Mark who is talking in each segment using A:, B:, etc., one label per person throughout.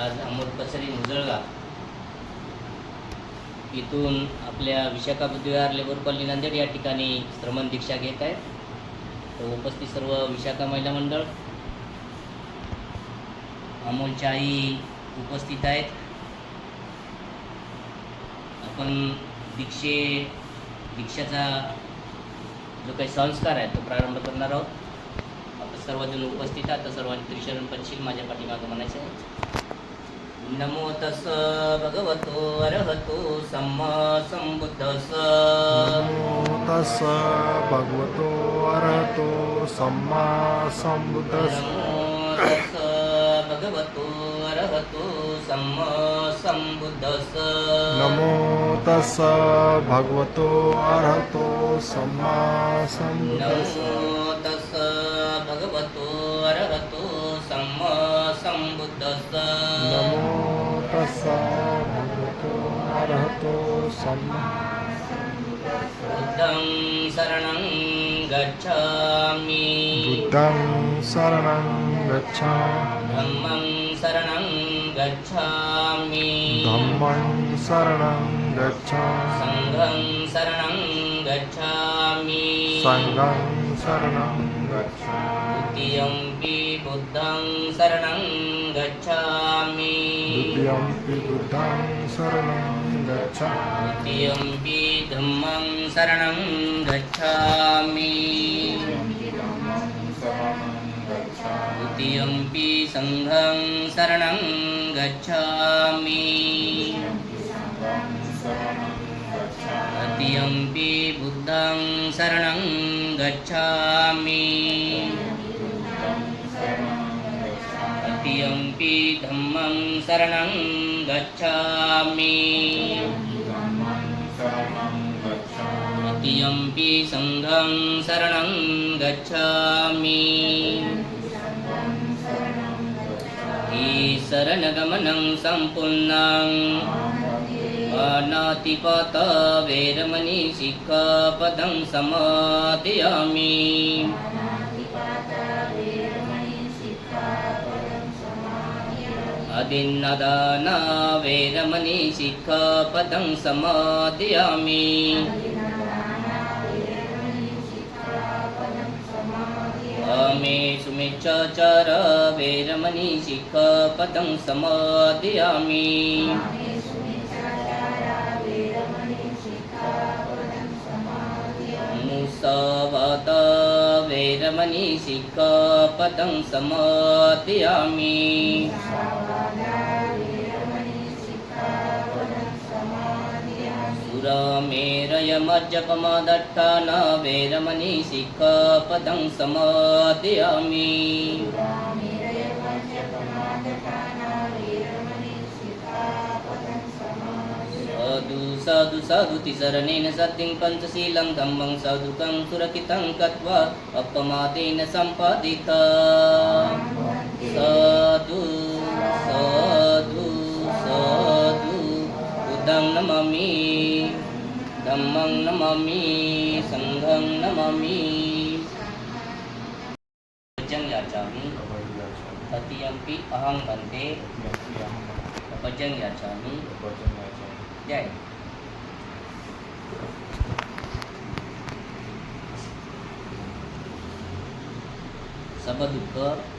A: आज अमोल पसरी मुजळगा इथून आपल्या विशाखा बुद्धविहार लेबर कॉलनी नांदेड या ठिकाणी श्रमण दीक्षा घेत आहेत. तर उपस्थित सर्व विशाखा महिला मंडळ अमोलच्या आई उपस्थित आहेत. आपण दीक्षे दीक्षाचा जो काही संस्कार आहे तो प्रारंभ करणार आहोत. आपण सर्वजण उपस्थित आहात तर सर्वांनी त्रिशरण पंचशील माझ्या पाठीमागं म्हणायचं आहे. नमो तस भगवतो अरहतो सम्मा संबुद्धस
B: नमो तस् भगवतो अरहतो सम्मा सम्बुद्धस्।
A: नमो तस भगवतो अरहतो सम्मा संबुद्धस
B: नमो तस् भगवतो अरहतो सम्मा सम्बुद्धस्।
A: नमो तस भगवतो अरहतो सम्मा संबुद्धस
B: नमो 사람도
A: 아라도
B: 삼마 부당
A: 사랑은
B: 가차미
A: 부당
B: 사랑은 가차
A: 덤망 사랑은 가차미
B: 덤망 사랑은 가차
A: 상강 사랑은 가차미
B: 상강 사랑은
C: 가차
A: द्वितीयम्पि बुद्धं शरणं गच्छामि।
B: द्वितीयम्पि बुद्धं शरणं गच्छामि।
A: द्वितीयम्पि धम्मं शरणं गच्छामि। द्वितीयम्पि सङ्घं शरणं गच्छामि। तृतीयम्पि बुद्धं शरणं गच्छामि। तृतीयम्पि धम्मं शरणं गच्छामि। तृतीयम्पि सङ्घं शरणं गच्छामि। शरणगमनं सम्पूर्णम् अनातिपत वेरमणि शिक्षापदं समादयामि अदिन्नदान वेरमणि शिक्षापदं समादयामि अमे सुमिच्छाचार वेरमणि शिक्षापदं समादयामि मुसवत वेरमणि शिक्षापदं समादयामि सुरमेरयमज्जपमदट्टान वेरमणि शिक्षापदं समादयामि साधु साधु साधु तिसरणेन सत्यं पञ्चशीलं धम्मं साधुकं सुरकितं कत्वा अपमादेन सम्पादित साधु साधु बुद्धं नमामि धम्मं नमामि सङ्घं नमामि भजं याचामि तृतीयम्पि अहं वन्दे भजं याचामि जय सब दुःख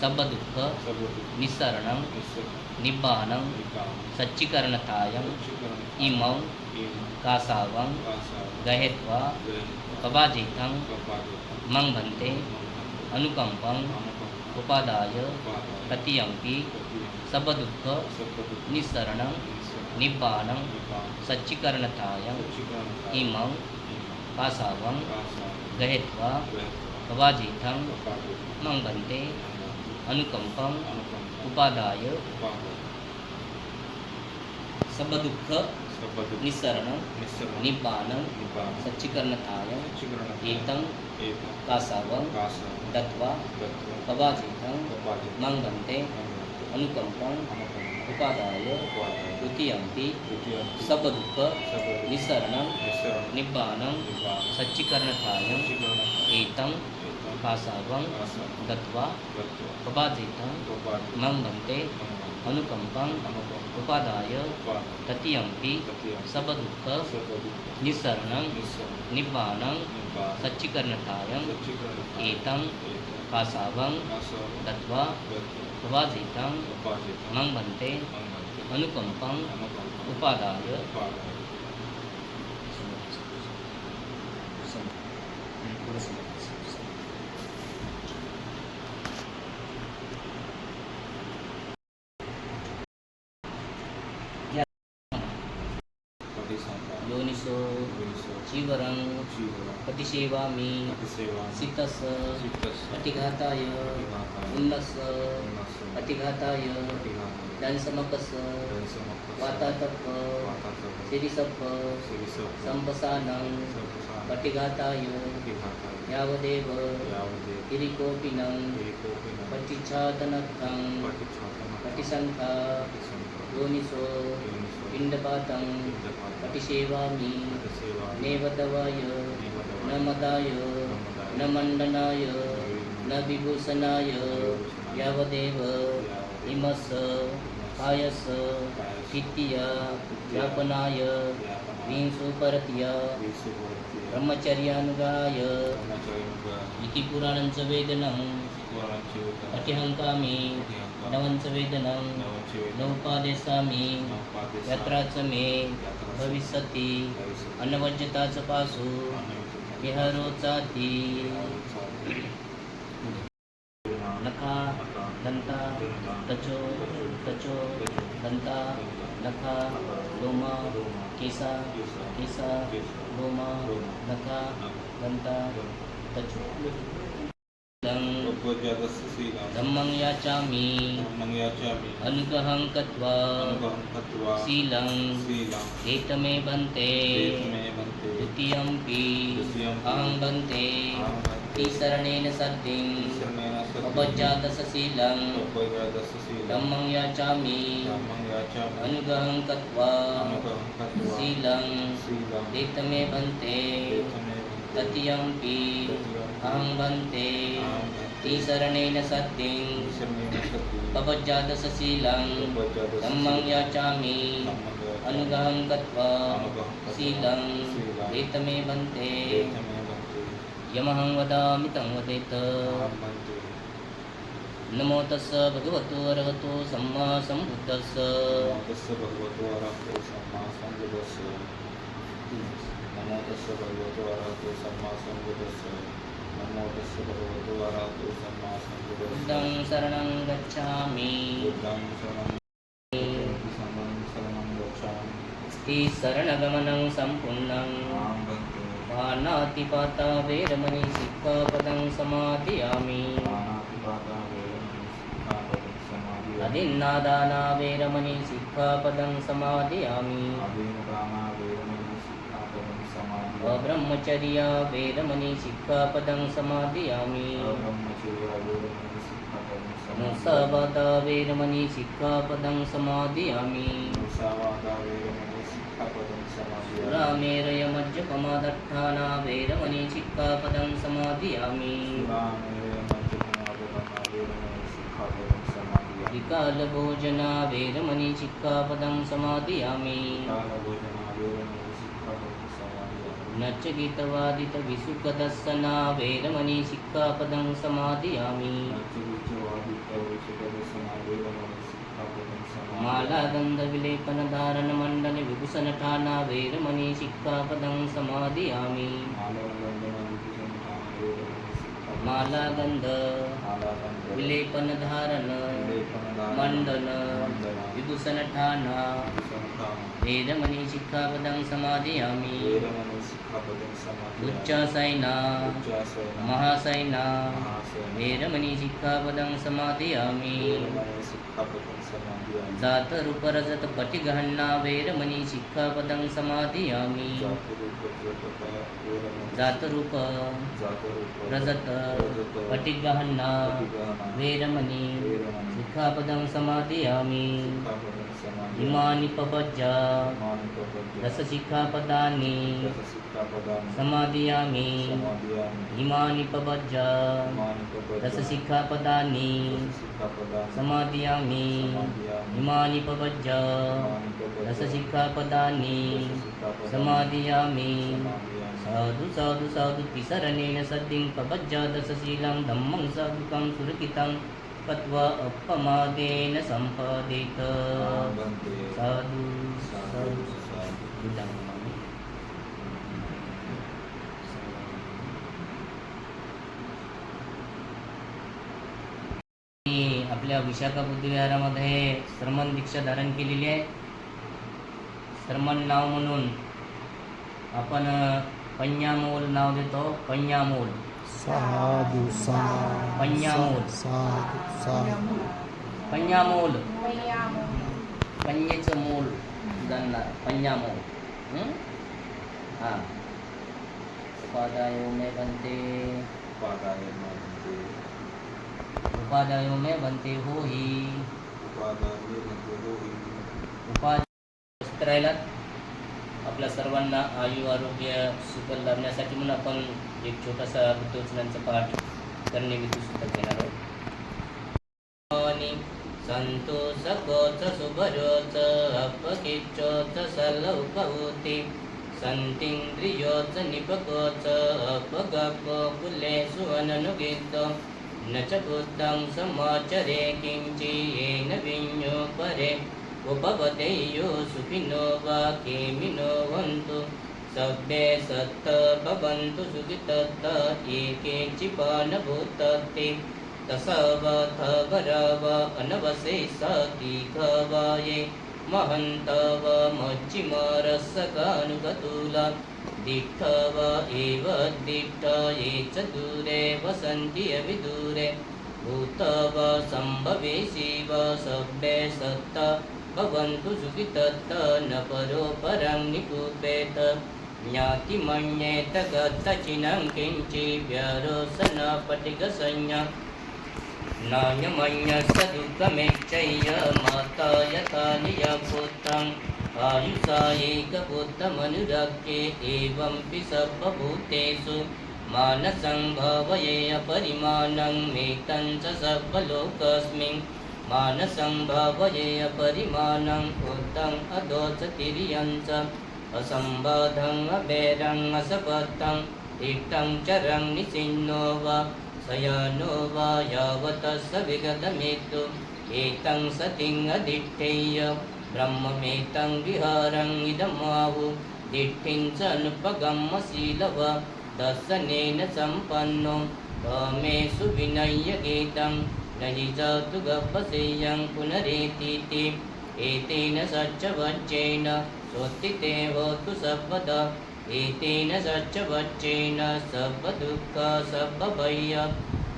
C: सर्वदुःख
A: निस्सरणं निब्बानं सच्चिकरणतायं इमं कासावं गहेत्वा
C: कवाजितं
A: मं भन्ते अनुकम्पं उपादाय प्रतियम्पि सबदुःख निस्सरणं निब्बानं सच्चिकरणतायं इमं कासावं गहेत्वा
C: कवाजितं
A: मं भन्ते
C: अनुकंपम
A: उपादाय सब
C: दुख
A: निसरण।
C: निपान।
A: सच्चीकरणताय। एतं। कासवं। दत्वा।
C: कवाचितं।
A: मंगंते
C: अनुकंपम
A: उपादाय उतियंती
C: सब
A: दुख
C: निसरण।
A: निपान।
C: सच्चीकरणताय।
A: एतं। भाषावं
C: गत्वा
A: उपाधितं
C: मम
A: भन्ते
C: अनुकम्पं
A: उपादाय ततीयमपि सबदुःख
C: निसरणं
A: निब्बाणं
C: सच्चिकर्णतायम्
A: एतं
C: भाषावं
A: दत्वा उपाधितं
C: मम
A: भन्ते
C: अनुकम्पं
A: उपादाय
C: Thank
A: you.
C: अतिसेवामि।
A: सितस। अतिघाताय।
C: उल्लस।
A: अतिघाताय। दंसमकस वातातप। सिरिसप।
C: संपसानं।
A: पटिघाताय यावदेव। हिरिकोपिनं
C: पटिच्छातनत्थं
A: पटिसङ्खा योनिसो। पिण्डपातं। पटिसेवामि
C: नेवतवाय।
A: न मदाय
C: नमदाय
A: न मंडनाय
C: न
A: विभूषणाय यावदेव
C: हिमस
A: इमस कायस कित्तिया व्यापनाय विंशुपरतिया ब्रह्मचर्यानुगाय इति पुराणांचं वेदनं.
C: अतिहंकामी
A: नवंच नवञ्च वेदनं. नौपादेशामि यात्राच मे. भविष्यती अन्नवज्यता पासू. विहरोचा धीर लखा दंता तचो तचो दंता लखा लोमा केसा केसा लोमा लखा दंता तचो। धम्मं याचामि। अनुग्रहं कृत्वा शीलं। हेतमे द्वितीयं पि अहं वन्ते तिसरणेन सद्धिम् उपजातसशीलं धम्मं याचामि। अनुगहं कृत्वा। शीलं। एकमे वन्ते तृतीयं अहं वन्ते तिसरणेन सद्धिं उपजातसशीलं धम्मं याचामि अनुग्रहं कृत्वा शीलं एतमे बन्ते यमहं वदामि तं वदेत नमो तस्स भगवतो अरहतो सम्मा सम्बुद्धस्स
C: भगवतो अरहतो सम्मा सम्बुद्धस्य नमो तस्य भगवतो अरहतो सम्मा सम्बुद्धस्य
A: బుద్ధం శరణం గచ్చామి. ఈ
C: శరణగమనం సంపూర్ణం. పానాతిపాత వేరమణి
A: సిక్ఖాపదం సమాధియామి. అదిన్నాదానా వేరమణి
C: సిక్ఖాపదం సమాధియామి. అదిన్నాదానా ब्रह्मचर्या
A: अब्रह्मचर्या वेरमणि समादयामि
C: अब्रह्मचर्य वेदनं सिक्खापदं
A: मुसावादा वेरमणि सिक्खापदं समादयामि
C: मुसावादा वेदनं सिक्खापदं
A: समादयामि विकालभोजना वेरमणि सिक्खापदं समादयामि नच्चगितवादितविसुखदर्शना वेरमणि सिक्खापदं समादयामि मालागन्धविलेपनधारणमण्डलविभूषणठाना वेरमणि सिक्खापदं समादयामि मालागन्ध विलेपनधारण मंडन
C: मंडन
A: विभूषण ठाणा
C: विभूषणठाण
A: वेदमणि शिक्षापदं समादयामि
C: वेदमणि सिक्खापदं समाधियामि।
A: उच्चासैना
C: उच्चासना
A: महासैना वेदमणि शिक्षापदं समादयामि
C: वेदमणि सिक्खापदं समाधियामि।
A: पटिगहन्ना वेरमणि शिक्षापदं समादयामि जातरूप रजत पटिगहन्ना
C: पटिगहना
A: शिक्षापदं समादयामि इमानि पपज्जा
C: मानिपपद्य
A: दशशिक्षापदानि
C: दशसिक्खापदानि
A: समादयामि
C: समाधियामि
A: इमानि पपज्जा
C: मानिपपद्य
A: दशशिक्षापदानि
C: दशसिक्खापदानि
A: समादयामि
C: समाधियामि
A: इमानि पपज्जा
C: मानिपपद्य
A: दशशिक्षापदानि
C: दशसिक्खापदानि
A: समादयामि
C: समाधियामि
A: साधु साधु साधु तिसरणेन सद्दिं पपज्जा दशशीलं धम्मं साधुकं सुरकितं पत्वा अपमादेन सम्पादित
C: बन्ते
A: साधु नमामि. मी आपल्या विशाखा बुद्धविहारामध्ये श्रमण दीक्षा धारण केलेली आहे. श्रमण नाव म्हणून आपण पंजामोल नाव देतो. पंजामोल
B: साधु साधु
A: पंजामोल.
B: साधु साधु
A: पंजामोल पंजेचं मोल. जाणणार पंजामोल हं? उपादायो मे बनते
C: उपादाय बन्ते
A: उपादायो मे बनते हो ही
C: उपादाय बन्ते
A: आपल्या सर्वांना आयु आरोग्य सुख लाभण्यासाठी म्हणून आपण एक छोटासा पाठ करणे विधी सुद्धा घेणार आहोत. सन्तोषकौच सुभरो च अपीचोचलभूति सन्तिन्द्रियोच निपकौच अपगपुले सुवननुगीतं न च बुद्धं समाचरे किञ्चियेन विन्यो परे उपपदेयुः सुखिनो वा किमिनो वन्तु। सभ्ये सत्त भवन्तु सुखितत्त केचिपानुभूत ते तसवथ वरव अनवसे सति घवाये महन्तव मज्जिमरसकानुगतुल दिट्ठव एव दिट्ठ ये च दूरे वसन्ति अविदूरे। भूतव सम्भवे शिव सभ्ये सत्त। भवन्तु सुखितत्त न परो परं निकुपेत ज्ञातिमन्येत गतचिनं किञ्चिव्यरोसनपटिकसंज्ञा यमयस दुःखमेत्य माताय कालीयभूतम् एवं पि सर्वभूतेषु। मानसं भावये परिमाणम् मेतं च सर्वलोकस्मिन्। मानसं भावये मानसंभावयेयपरिमाणम् उत्तमं अदोचतिरियं च असम्बद्धं बैरङ्गसपदम् एक्तं चरं रङ्निचिह्नो वा। शयनो वा यवतस्व विगतमेतु। एतं सतिङदिठ्य ब्रह्ममेतं विहारम् इदमाहु। दिष्टिं च अनुपगमशीलव दर्शनेन सम्पन्नो। रमेशु विनय्य न हि जातु गपसेयं पुनरेतीति। एतेन सच्च च स्वस्तिते स्वतु सर्वदा। एतेन सच्चवच्चेन सर्वदुःख सर्वभवयः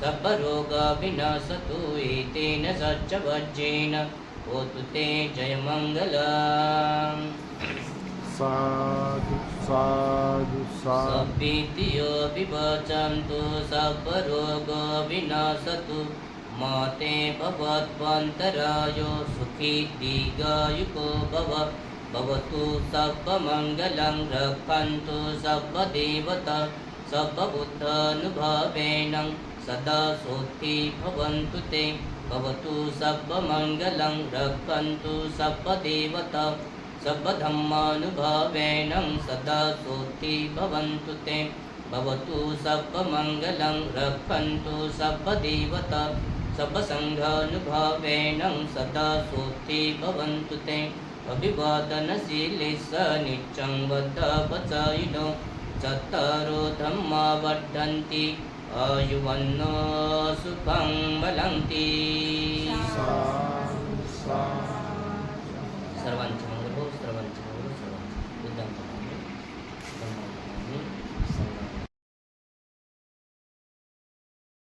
A: सर्वरोगोऽ विनशतु। एतेन स च
B: साधु ओतते
A: जयमङ्गला सातिवचन्तु सर्वगो विनशतु। माते भवद्वन्तरायो सुखी दीर्घायुको भव। भवतु सर्वमङ्गलं रक्षन्तु सर्वदेवता सर्वबुद्धानुभावेन सदा सोत्थी भवन्तु ते। भवतु सर्वमङ्गलं रक्षन्तु सर्वदेवता सर्वधर्मानुभावेन सदा सोत्थी भवन्तु ते। भवतु सर्वमङ्गलं रक्षन्तु सर्वदेवता सर्वसङ्घानुभावेन सदा सोत्थी भवन्तु ते अभिवादनशीलिस्स नित्यं बद्धपचायिनो चत्तारो धम्मा वर्धन्ति आयुवन्नो सुखं बलन्ति
B: सर्वांचं